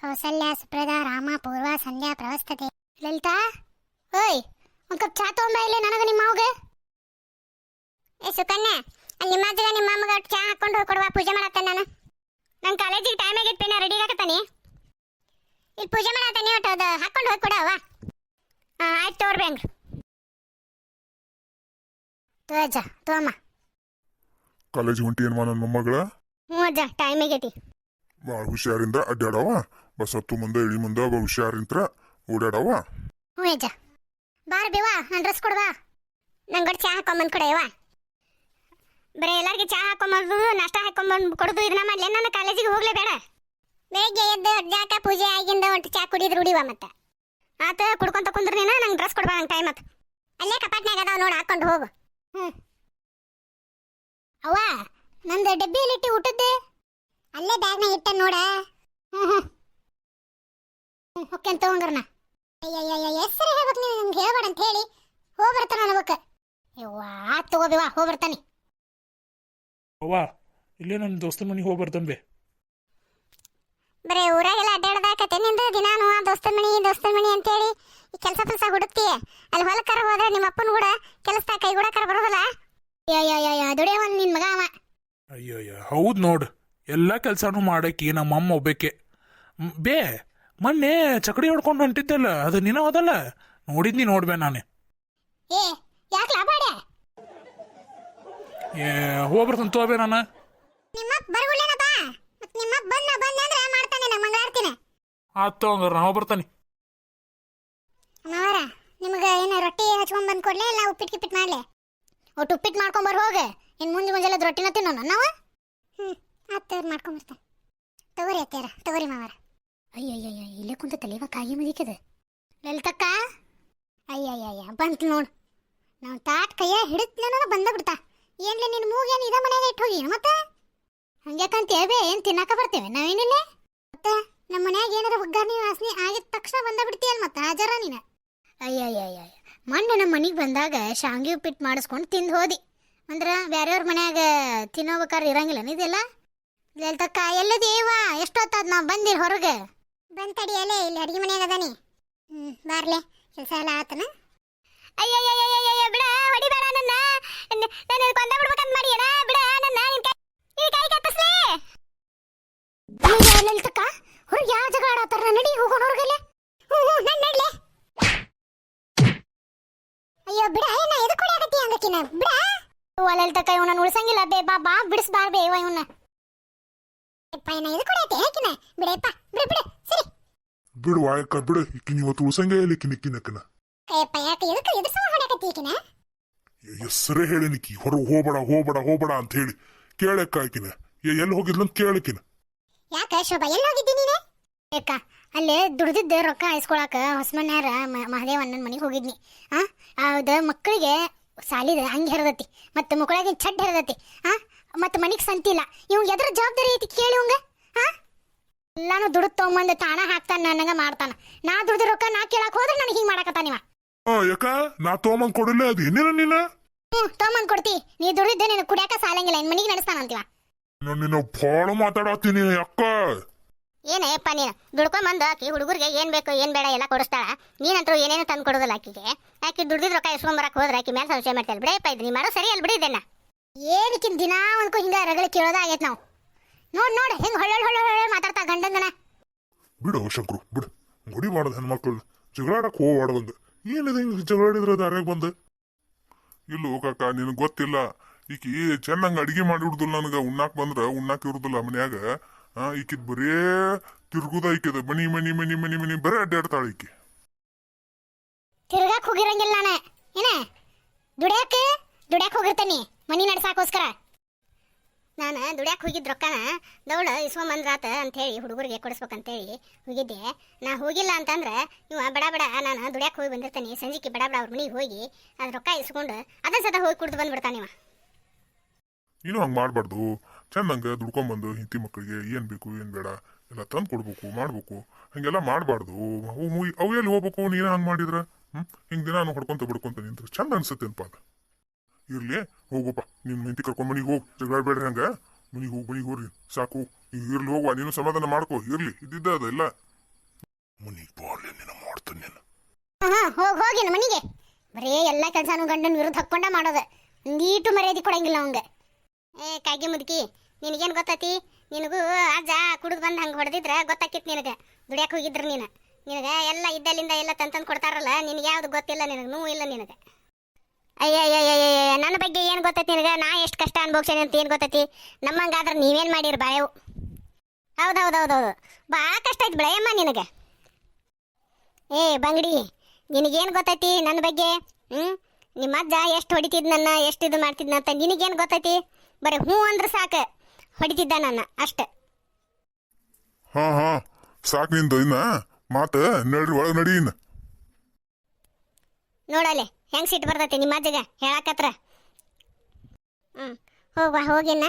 ಕೌಸಲ್ಯ ಸುಪ್ರದ ರಾಮ ಪೂರ್ವ ಸಂಧ್ಯಾ ಪ್ರವಸ್ತತೆ. ಲಲಿತಾ? ಓಯ್ ಒಂದ್ ಕಪ್ ಚಾ ತಗೊಂಬ ಇಲ್ಲಿ ನನಗ ನಿಮ್ಮ ಅವ್ಗೆ ಏ ಸುಕನ್ಯಾ ಅಲ್ಲಿ ನಿಮ್ಮ ಅಜ್ಜಗ ನಿಮ್ಮ ಅಮ್ಮಗ ಚಾ ಹಾಕೊಂಡು ಹೋಗಿ ಕೊಡುವ ಪೂಜೆ ಮಾಡತ್ತೆ ನಾನು. ನನ್ನ ಕಾಲೇಜಿಗೆ ಟೈಮ್ ಆಗಿತ್ತು ನಾ ರೆಡಿ ಆಗತ್ತಾನೆ. ಇಲ್ಲಿ ಪೂಜೆ ಮಾಡತ್ತಾನೆ ಒಟ್ಟು ಅದು ಹಾಕೊಂಡು ಹೋಗಿ ಕೊಡವ ಹಾಂ ಆಯ್ತು ತೋರ್ಬಿ ಹಂಗ್ರಿ ತೋ ಅಜ್ಜ ತೋ ಅಮ್ಮ. ಕಾಲೇಜ್ ಹೊಂಟಿ ಏನ್ವಾ ನನ್ನ ಮೊಮ್ಮಗಳ? ಹ್ಞೂ ಅಜ್ಜ ಟೈಮ್ ಆಗೈತಿ. ಭಾಳ ಹುಷಾರಿಂದ ಅಡ್ಡಾಡವ ಬಸ್ ಹತ್ತು ಮುಂದೆ ಇಳಿ ಮುಂದೆ ಭಾಳ ಹುಷಾರಿಂತ್ರ ಓಡಾಡವ ಹ್ಞೂ ಅಜ್ಜ ಬಾರ್ ಬೇವಾ, ನಾನು ಡ್ರೆಸ್ ಕೊಡವಾ. ನಂಗೆ ಚಾ ಹಾಕೊಂಬಂದು ಕೊಡೆಯವ ಬರೀ, ಎಲ್ಲರಿಗೆ ಚಾ ಹಾಕೊಂಬಂದು, ನಾಷ್ಟ ಹಾಕೊಂಬಂದು ಕೊಡೋದು ಇದನ್ನ ಮಾಡಲಿ. ನನ್ನ ಕಾಲೇಜಿಗೆ ಹೋಗ್ಲೇ ಬೇಡ. ಬೆಳಿಗ್ಗೆ ಎದ್ದು ಅಡ್ಡಾಟ ಪೂಜೆ ಆಗಿಂದ ಒಟ್ಟು ಚಾ ಕುಡಿದ್ರು ರೂಢಿವ ಮತ್ತೆ. ಆತ ಕುಡ್ಕೊಂತ ಕುಂದ್ರ ನೀನು ನಂಗೆ ಡ್ರೆಸ್ ಕೊಡ್ಬಾ ನಂಗೆ ಟೈಮ್ ಆತು. ಅಲ್ಲೇ ಕಪಾಟ್ನಾಗ ಅದಾವ ನೋಡಿ, ಹಾಕೊಂಡು ಹೋಗು. ಹ್ಞೂ. ಅವ್ವ, ನಂದು ಡಬ್ಬಿಯಲ್ಲಿ ಇಟ್ಟು ಊಟದ್ದೆ? ಅಲ್ಲೇ ಬ್ಯಾಗ್ನಾಗ ಇಟ್ಟ ನೋಡ. ಹ್ಞೂ ಹ್ಞೂ ಹ್ಞೂ ಓಕೆ ಅಂತ ಅಯ್ಯಯ್ಯಯ್ಯ ಹೆಸರು ಹೇಳ್ಬೇಕು ನೀವು ನಂಗೆ ಹೇಳ್ಬೇಡ ಅಂತ ಹೇಳಿ ಹೋಗ್ಬರ್ತಾನ ಅನ್ಬೇಕು ಯವ್ವಾ ತಗೋಬಿವಾ ಹೋಗಿ ಬರ್ತಾನೆ ಅವ್ವ ಇಲ್ಲೇ ನನ್ನ ದೋಸ್ತನ ಮನೆಗೆ ಹೋಗಿ ಬೇ. ಬರೀ ಊರಾಗೆಲ್ಲ ಅಡ್ಡಾಡದಾಕತ್ತೆ ನಿಂದು? ದಿನಾನು ಆ ದೋಸ್ತನ ಮನಿ ದೋಸ್ತನ ಮನೆ ಅಂತೇಳಿ ಈ ಕೆಲಸ ಕೆಲಸ ಹುಡುಕ್ತಿ. ಅಲ್ಲಿ ಹೊಲಕ್ಕರ ಹೋದ್ರೆ ನಿಮ್ಮ ಅಪ್ಪನ ಕೂಡ ಕೆಲಸದಾಗ ಕೈ ಕೂಡ ಬರೋದಲ್ಲ? ಅಯ್ಯಯ್ಯಯ್ಯ ದುಡಿಯವ ನಿನ್ ಮಗ ಅವ. ಅಯ್ಯಯ್ಯ ಹೌದು ನೋಡು. ಎಲ್ಲ ಕೆಲಸನೂ ಮಾಡಕ್ಕೆ ನಮ್ಮ ಅಮ್ಮ ಒಬ್ಬಕ್ಕೆ ಬೇ ಮೊನ್ನೆ ಚಕಡಿ ಹೊಡ್ಕೊಂಡು ಹೊಂಟಿದ್ದಲ್ಲ ಅದು ನಿನ ಹೋದಲ್ಲ? ನೋಡಿದ್ನಿ ನೋಡ್ಬೇ ನಾನೇ. ಏ ಹೋಗ್ಬರ್ತಾನೆ ತೋಬೇ ನಾನು. ನಿಮ್ಮ ಬರಗುಳ್ಳೇನ ಬಾ. ಮತ್ ನಿಮ್ಮ ಬನ್ನ ಬಂದ ಅಂದ್ರೆ ಮಾಡ್ತಾನೆ ನಾನು ಮಂಗಳಾರ್ತಿನ. ಆತು ಹಂಗಾರ ನಾವು ಬರ್ತಾನೆ ಅಮ್ಮವರ ನಿಮಗೆ ಏನು ರೊಟ್ಟಿ ಹಚ್ಕೊಂಡ್ ಬಂದ್ ಕೊಡ್ಲೆ ಇಲ್ಲ ಉಪ್ಪಿಟ್ಟು ಗಿಪ್ಪಿಟ್ಟು ಮಾಡ್ಲೆ? ಒಟ್ಟು ಉಪ್ಪಿಟ್ಟು ಮಾಡ್ಕೊಂಬರ್ ಹೋಗ ಇನ್ನು ಮುಂಜೆ ಮುಂಜಾನೆ ರೊಟ್ಟಿನ ತಿನ್ನೋಣ ನಾವು? ಹ್ಞೂ ಅತ್ತವ್ರು ಮಾಡ್ಕೊಂಬರ್ತಾನೆ ತಗೋರಿ ಅತ್ತೆಯರ ತಗೋರಿ ಮಾವರ. ಅಯ್ಯಯ್ಯಯ್ಯ, ಇಲ್ಲೇ ಕುಂತ ತಲೆವ ಕಾಯಿ ಮದಿಕದ ಲಲಿತಕ್ಕ? ಅಯ್ಯಯ್ಯಯ್ಯ, ಬಂತು ನೋಡು. ನಾವು ತಾಟ್ ಕೈಯ ಹಿಡಿದ್ನೇನೋ ಬಂದ ಬಿಡ್ತಾ ಏನ್ಲೆ ನಿನ್ನ ಮೂಗೇನು ಇದ ಮನೆಗೆ ಇಟ್ಟು ಹೋಗಿ, ಮತ್ತೆ? ಹಂಗ್ಯಾಕಂತ ಹೇಳ್ಬೆ, ಏನು ತಿನ್ನಕ ಬರ್ತೇವೆ? ನಾವೇನಿಲ್ಲ? ಮತ್ತೆ ನಮ್ಮ ಮನ್ಯಾಗ ಏನಾರ ಒಗ್ಗರಣೆ ವಾಸನೆ ಆಗಿದ ತಕ್ಷಣ ಬಂದ ಬಿಡ್ತೀಯಲ್ಲ ಮತ್ತೆ, ಹಾಜರ ನೀನ? ಅಯ್ಯಯ್ಯಯ್ಯ ಮೊನ್ನೆ ನಮ್ಮ ಮನೆಗೆ ಬಂದಾಗ ಶಾಂಗಿ ಉಪ್ಪಿಟ್ಟು ಮಾಡಿಸ್ಕೊಂಡು ತಿಂದು ಹೋದಿ. ಅಂದ್ರೆ ಬೇರೆಯವ್ರ ಮನ್ಯಾಗ ತಿನ್ನೋಬೇಕಾದ್ರೆ ಇರಂಗಿಲ್ಲ ಇದೆಲ್ಲ? ಲಲಿತಕ್ಕ ಎಲ್ಲದೇವ ಎಷ್ಟೊತ್ತಾದ ನಾವು ಬಂದಿರಿ ಹೊರಗೆ? ಬಂದ್ ತಡಿಯಲ್ಲೇ ಇಲ್ಲಿ ಅಡಿಗೆ ಮನ್ಯಾಗ ಅದಾನಿ. ಹ್ಮ್ ಬಾರ್ಲೆ ಕೆಲಸ ಎಲ್ಲ ಆತನ? ಅಯ್ಯಯ್ಯಯ್ಯಯ್ಯ ಬಿಡ ಹೊಡಿಬೇಡ ನನ್ನ. ನಾನು ಕೊಂದ ಬಿಡ್ಬೇಕಂತ ಮಾಡಿಯನ? ಬಿಡ ನನ್ನ ನಿನ್ ಕೈ ನಿನ್ ಕೈ ಕತ್ತಸ್ಲೇ ಲಲಿತಕ್ಕ ಹೊರಗೆ ಯಾವ ಜಗಳ ಆಡತ್ತಾರ ನಡಿ ಹೋಗೋಣ ಹೊರಗಲೆ ಹ್ಞೂ ಹ್ಞೂ ನನ್ ನಡ್ಲೆ. ಅಯ್ಯೋ ಬಿಡ ಏನ ಎದು ಕುಡಿಯಾಕತ್ತಿ ಹಂಗಕಿನ? ಬಿಡ. ತಕ್ಕ ಇವನ ಉಳ್ಸಂಗಿಲ್ಲ. ಬೇ ಬಾ ಬಾ ಬಿಡಿಸ್ ಬಾ ಬೇ ಇವ ಇವನ್ನ ಯಪ್ಪ ಇದು ಹಾಕಿನ ಬಿಡಪ್ಪ ಬಿಡ ಬಿಡ ಸರಿ. ಬಿಡು ಆಯಕ್ಕ ಬಿಡು. ಇಕ್ಕಿ ಇವತ್ತು ಉಳ್ಸಂಗೆ ಹೇಳಿ ಈಕಿನ ಈಕಿನಕ್ಕನ ಅಯ್ಯಪ್ಪ ಯಾಕೆ ಎದಕ್ಕೆ ಎದುರು ಸಮ ಹೊಡಕತ್ತಿ ಈಕಿನ? ಹೆಸರೇ ಹೇಳಿ ನಿಕ್ಕಿ. ಹೊರ ಹೋಗ್ಬೇಡ ಹೋಬಡ ಹೋಗ್ಬೇಡ ಅಂತ ಹೇಳಿ. ಕೇಳಕ್ಕ ಆಕಿನ ಎಲ್ಲಿ ಹೋಗಿದ್ಲು ಅಂತ ಕೇಳಕಿನ ಯಾಕ ಶೋಭಾ ಎಲ್ಲಿ ಹೋಗಿದ್ದಿ ನೀನೆ? ಏಕ ಅಲ್ಲೇ ದುಡ್ದಿದ್ದ ರೊಕ್ಕ ಇಸ್ಕೊಳಕ ಹೊಸಮನ್ಯಾರ ಮಹದೇವಣ್ಣನ ಮನೆಗೆ ಹೋಗಿದ್ನಿ. ಆ ಅದ ಮಕ್ಕಳಿಗೆ ಸಾಲಿದ ಹಂಗೆ ಹೆರದತಿ. ಮತ್ತೆ ಮಕ್ಕಳಿಗೆ ಚಡ್ ಹೆರದತಿ. ಆ ಮತ್ತೆ ಮನಿಗೆ ಸಂತಿಲ್ಲ. ಇವ್ ಎದ್ರ ಜವಾಬ್ದಾರಿ ಐತಿ ಕೇಳಿ ಇವಂಗ ಆ ಎಲ್ಲಾನು ದುಡ್ದು ತಗೊಂಬಂದು ತಾಣ ಹಾಕ್ತಾನ ನನಗ ಮಾಡ್ತಾನ. ನಾ ದುಡ್ದು ರೊಕ್ಕ ನಾ ಕೇಳಕ್ ಹೋದ್ರೆ ನನಗೆ ಹಿಂಗ್ ಮಾಡಕತ್ತಾನಿವ ಆ, ಯಾಕ? ನಾ ತಗೊಂಬಂದ್ ಕೊಡಿಲ್ಲ ಅದು ಏನೇನ ನೀನ? ಹ್ಞೂ ತೊಗೊಂಬಂದು ಕೊಡ್ತಿ. ನೀ ದುಡಿದ್ದೆ ನೀನು ಕುಡಿಯಾಕ ಸಾಲಂಗಿಲ್ಲ ಇನ್ ಮನಿಗೆ ನಡೆಸ್ತಾನಂತೀವ ನಾನು ನಿನ್ನ ಭಾಳ ಮಾತಾಡತ್ತೀನಿ ಅಕ್ಕ. ಏನಯ್ಯಪ್ಪ ನೀನು ದುಡ್ಕೊಂಬಂದು ಆಕಿ ಹುಡುಗರಿಗೆ ಏನ್ ಬೇಕು ಏನ್ ಬೇಡ ಎಲ್ಲ ಕೊಡಿಸ್ತಾಳ. ನೀನಂತರೂ ಏನೇನು ತಂದು ಕೊಡೋದಿಲ್ಲ ಆಕಿಗೆ. ಆಕಿ ದುಡ್ದಿದ್ ರೊಕ್ಕ ಇಸ್ಕೊಂಬರಕ್ ಹೋದ್ರೆ ಆಕಿ ಮೇಲೆ ಸಂಶಯ ಮಾಡ್ತಾಳೆ. ಬಿಡಪ್ಪ ಇದು ನೀ ಮಾಡೋ ಸರಿ ಅಲ್ಲಿ ಬಿಡಿ ಇದನ್ನ. ಏನಕ್ಕಿನ್ ದಿನ ಒಂದ್ಕೋ ಹಿಂಗ ರಗಳ ಕೇಳೋದಾಗೈತ್ ನಾವು. ನೋಡ್ ನೋಡ್ ಹೆಂಗ್ ಹೊಳ್ಳೆ ಹೊಳ್ಳೆ ಹೊಳ್ಳೆ ಮಾತಾಡ್ತಾ ಗಂಡಂದನ. ಬಿಡು ಶಂಕರು ಬಿಡು. ಗುಡಿ ಮಾಡೋದು ಹೆಣ್ಮಕ್ಳು. ಜಗಳಾಡಕ್ ಬಂದು ಏನಿದೆ ಹಿಂಗೆ ಜಗಳಾಡಿದ್ರೆ ದಾರ್ಯಾಗ ಬಂದು? ಇಲ್ಲೋ ಕಾಕ ನಿನಗೆ ಗೊತ್ತಿಲ್ಲ. ಈಕಿ ಚೆನ್ನಾಗಿ ಅಡಿಗೆ ಮಾಡಿ ಬಿಡುದಿಲ್ಲ ನನಗೆ. ಉಣ್ಣಾಕ್ ಬಂದ್ರ ಉಣ್ಣಾಕ್ ಇರುದಿಲ್ಲ ಮನ್ಯಾಗ. ಆ ಈಕಿದ್ ಬರೇ ತಿರ್ಗುದ ಈಕಿದ. ಮನಿ ಮನಿ ಮನಿ ಮನಿ ಮನಿ ಬರೇ ಅಡ್ಡಾಡ್ತಾಳ ಈಕಿ. ತಿರ್ಗಾಕ್ ಹೋಗಿರಂಗಿಲ್ಲ ನಾನು. ಏನ? ದುಡ್ಯಾಕ? ದುಡ್ಯಾಕ್ ಹೋಗಿರ್ತಾನೆ ಮನಿ ನಡ್ಸಾಕೋಸ್ಕರ. ನಾನು ದುಡ್ಯಾಕ್ ಹೋಗಿದ್ದ ರೊಕ್ಕನ ದೌಡ ಇಸ್ಕೊಂಬಂದ್ರಾತ ಅಂತೇಳಿ ಹುಡುಗರಿಗೆ ಕೊಡಿಸ್ಬೇಕಂತೇಳಿ ಹೋಗಿದ್ದೆ. ನಾ ಹೋಗಿಲ್ಲ ಅಂತಂದ್ರೆ ಇವ ಬಡ ಬಡ, ನಾನು ದುಡ್ಯಾಕ್ ಹೋಗಿ ಬಂದಿರ್ತಾನೆ ಸಂಜೆಗೆ ಬಡ ಬಡ ಅವ್ರ ಮನೆಗೆ ಹೋಗಿ ಆ ರೊಕ್ಕ ಇಸ್ಕೊಂಡು ಅದನ್ನ ಸದಾ ಹೋಗಿ ಕುಡ್ದು ಬಂದ್ಬಿಡ್ತಾನೆ ಇವ. ನೀನು ಹಂಗೆ ಮಾಡಬಾರ್ದು. ಚೆನ್ನಾಗ ದುಡ್ಕೊಂಬಂದು ಹಿಂತಿ ಮಕ್ಕಳಿಗೆ ಏನು ಬೇಕು ಏನು ಬೇಡ ಎಲ್ಲ ತಂದು ಕೊಡ್ಬೇಕು, ಮಾಡ್ಬೇಕು. ಹಂಗೆಲ್ಲ ಮಾಡಬಾರ್ದು. ಅವು ಎಲ್ಲಿ ಹೋಗ್ಬೇಕು? ನೀನು ಹಂಗೆ ಮಾಡಿದ್ರೆ? ಹ್ಞೂ ಹಿಂಗೆ ದಿನ ಹೊಡ್ಕೊಂತ ಬಿಡ್ಕೊಂತ ನಿಂತ್ರೆ. ಚಂದ ಅನ್ಸುತ್ತೆ ಅನ್ಪ ಅದು. ಇರ್ಲಿ ಹೋಗಪ್ಪ. ನಿನ್ನ ಹೆಂಡತಿ ಕರ್ಕೊಂಡು ಮನೆಗೆ ಹೋಗಿ. ಬೇಡ್ರಿ ಹಂಗೆ. ಮನೆಗೆ ಹೋಗಿ ಮನೆಗೆ ಹೋಗ್ರಿ. ಸಾಕು. ಇರ್ಲಿ ಹೋಗುವ. ನೀನು ಸಮಾಧಾನ ಮಾಡ್ಕೋ. ಇರ್ಲಿ. ಇದ್ದಿದ್ದ ಅದೆಲ್ಲ ಮನೆಗೆ ಬಾರ್ಲಿ ನಿನ್ನ ಮಾಡ್ತೀನಿ ನೀನು. ಹಾ ಹೋಗಿ ಹೋಗಿ ನಮ್ಮ ಮನೆಗೆ. ಬರೀ ಎಲ್ಲ ಕೆಲಸನೂ ಗಂಡನ ವಿರುದ್ಧ ಹಾಕ್ಕೊಂಡ ಮಾಡೋದು. ನೀಟು ಮರ್ಯಾದೆ ಕೊಡಂಗಿಲ್ಲ ಅವಂಗ. ಏ ಕಾಗಿ ಮುದುಕಿ ನಿನಗೇನು ಗೊತ್ತೈತಿ? ನಿನಗೂ ಅಜ್ಜ ಕುಡಿದು ಬಂದು ಹಂಗೆ ಹೊಡೆದಿದ್ರೆ ಗೊತ್ತಾಕಿತ್ತು ನಿನಗೆ. ದುಡಿಯಕ್ಕೆ ಹೋಗಿದ್ರು ನೀನು. ನಿನಗೆ ಎಲ್ಲ ಇದ್ದಲ್ಲಿಂದ ಎಲ್ಲ ತಂತಂದು ಕೊಡ್ತಾರಲ್ಲ ನಿನಗೆ ಯಾವುದು ಗೊತ್ತಿಲ್ಲ ನಿನಗೆ ನೋವು ಇಲ್ಲ ನಿನಗೆ. ಅಯ್ಯಯ್ಯಯ್ಯಯ್ಯ ನನ್ನ ಬಗ್ಗೆ ಏನು ಗೊತ್ತೈತಿ ನಿನಗೆ? ನಾ ಎಷ್ಟು ಕಷ್ಟ ಅನ್ಭೋಗ್ಸೇನೆ ಅಂತ ಏನು ಗೊತ್ತೈತಿ? ನಮ್ಮಂಗಾದ್ರೆ ನೀವೇನು ಮಾಡಿರಿ ಬಾಳೆವು? ಹೌದು ಹೌದು ಹೌದು ಹೌದು ಭಾಳ ಕಷ್ಟ ಐತಿ ಬೆಳೆಯಮ್ಮ ನಿನಗೆ. ಏ ಬಂಗಡಿ ನಿನಗೇನು ಗೊತ್ತೈತಿ ನನ್ನ ಬಗ್ಗೆ? ಹ್ಞೂ ನಿಮ್ಮ ಅಜ್ಜ ಎಷ್ಟು ಹೊಡಿತಿದ್ ನನ್ನ ಎಷ್ಟು ಇದು ಮಾಡ್ತಿದ್ನ ಅಂತ ನಿನಗೇನು ಗೊತ್ತೈತಿ? ಬರೀ ಹ್ಞೂ ಅಂದ್ರೆ ಸಾಕು. ಹೊಡಿತಿದ್ದ ನನ್ನ ಅಷ್ಟೆ. ಹಾ ಹಾ. ಸಾಕು ನಿಂದು ಇನ್ನ. ಮಾತು ನಡ್ರಿ ಒಳಗೆ ನಡಿ ಇನ್ನ. ನೋಡಲೆ. ಹೆಂಗೆ ಸಿಟ್ಟು ಬರ್ತೈತಿ ನಿಮ್ಮ ಅಜ್ಜಗ? ಹೇಳಕತ್ರ. ಹ್ಞೂ ಹೋಗ್ವಾ ಹೋಗಿನ್ನ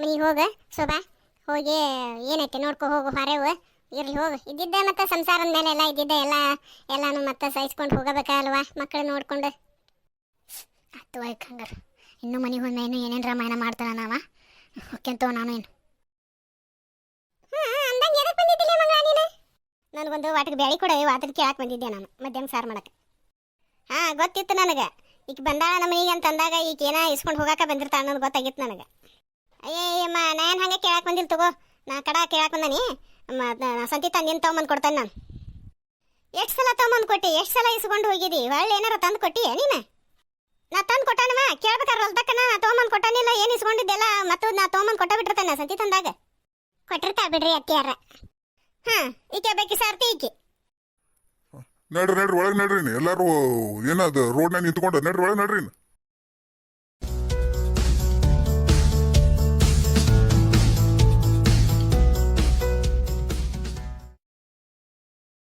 ಮನೆಗೆ ಹೋಗ, ಶೋಭಾ. ಹೋಗಿ ಏನೈತಿ ನೋಡ್ಕೊ ಹೋಗು ಹೊರೆವು ಇರ್ಲಿ, ಹೋಗು. ಇದ್ದಿದ್ದೆ ಮತ್ತೆ ಸಂಸಾರದ ಮೇಲೆ ಎಲ್ಲ ಇದ್ದಿದ್ದೆ, ಎಲ್ಲ, ಎಲ್ಲಾನು ಮತ್ತೆ ಸಹಿಸ್ಕೊಂಡು ಹೋಗಬೇಕಲ್ವಾ ಮಕ್ಕಳು ನೋಡ್ಕೊಂಡು. ಆಯ್ತು ಆಯ್ತು ಹಂಗಾರೆ. ಇನ್ನೂ ಮನೆಗೆ ಹೋದ ಇನ್ನು ಏನೇನು ರಾಮಾಯಣ ಮಾಡ್ತಾನ ನಾವ? ಓಕೆಂತವ ನಾನು ಏನು ನನಗೊಂದು ವಾಟಿಗೆ ಬ್ಯಾಳಿ ಕೊಡೋ ಅದಕ್ಕೆ ಕೇಳಕ್ಕೆ ಬಂದಿದ್ದೆ ನಾನು. ಮಧ್ಯಾಹ್ನ ಸಾರು ಮಾಡಕ್ಕೆ. ಹಾ, ಗೊತ್ತಿತ್ತು ನನಗೆ. ಈಗ ಬಂದಾಳ ನಮ್ಮ ಮನೆಗೆ ಅಂತ ಅಂದಾಗ ಈಗ ಏನ ಇಸ್ಕೊಂಡು ಹೋಗಾಕ ಬಂದಿರ್ತಾಳ ಅನ್ನೋದು ಗೊತ್ತಾಗಿತ್ತು ನನಗೆ. ಅಯ್ಯಯ್ಯಮ್ಮ ನಾ ಏನು ಹಂಗೆ ಕೇಳಕ್ಕೆ ಬಂದಿಲ್ಲ ತಗೋ. ನಾ ಕಡ ಕೇಳಕ್ಕೆ ಬಂದಾನಿ. ಸಂತಿ ತಂದಿನ ತೊಗೊಂಬಂದು ಕೊಡ್ತಾನೆ ನಾನು. ಎಷ್ಟು ಸಲ ತೊಗೊಂಬಂದು ಕೊಟ್ಟಿ? ಎಷ್ಟು ಸಲ ಇಸ್ಕೊಂಡು ಹೋಗಿದಿ? ಒಳ್ಳೆ ಏನಾರ ತಂದು ಕೊಟ್ಟಿ ನೀನು? ನಾ ತಂದು ಕೊಟ್ಟಾನಮ್ಮ ಕೇಳ್ಬೇಕಾರೆ ಹೊಲ್ದಕ್ಕ ನಾ ತೊಗೊಂಬಂದು ಕೊಟ್ಟಾನಿಲ್ಲ, ಏನು ಇಸ್ಕೊಂಡಿದ್ದೆಲ್ಲ ಮತ್ತು ನಾ ತೊಗೊಂಬಂದು ಕೊಟ್ಟ ಬಿಟ್ಟಿರ್ತಾನೆ ಸಂತಿ ತಂದಾಗ? ಕೊಟ್ಟಿರ್ತಾ ಬಿಡ್ರಿ ಅತ್ತಿಯಾರ. ಹಾಂ, ಈಕೆ ಬೇಕಿ ಸಾರ್ತಿ ಈಕೆ. ನಡ್ರಿ ನಡ್ರಿ ಒಳಗೆ ನಡ್ರಿ ಎಲ್ಲರೂ ಏನದು ರೋಡ್ನಾಗ ನಿಂತ್ಕೊಂಡು ನಡ್ರಿ ಒಳಗೆ ನಡ್ರಿ.